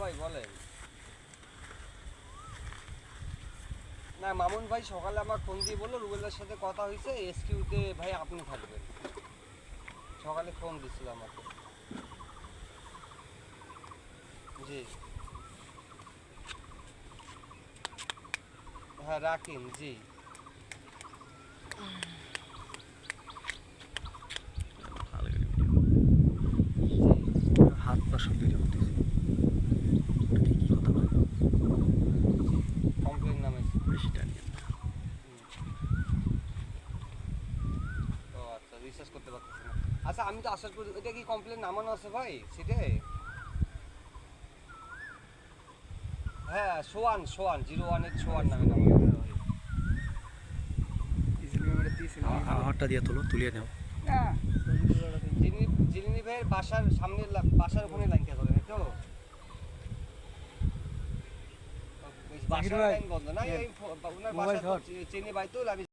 ভাই বলেন না, মামুন ভাই সকালে আমার ফোন দিয়ে বলল, রুবেলদার সাথে কথা হয়েছে, এসকিউতে ভাই আপনি থাকবেন। সকালে ফোন দিছিল আমাকে। জি। হ্যাঁ রাখেন জি জি হাত পা সব দুইটা করতেছে ওটাতে কি কথা বলে কমপ্লেন নামে বেশি টানিয়ে না। রিসার্চ করতে পারতেছি না। আচ্ছা আমি তো আসার করি এটা কি কমপ্লেন নামানো আছে ভাই? সিটে হ্যাঁ one one zero one eight one নামে নামানো আমারটা দিয়ে তোলো তুলিয়ে নাও। জিনি ভাইয়ের বাসার সামনে বাসার ওখানে লাইনটা করে তো? বাসার লাইন বন্ধ। না এই ওনার বাসা ধর। চিনি ভাই তো আমি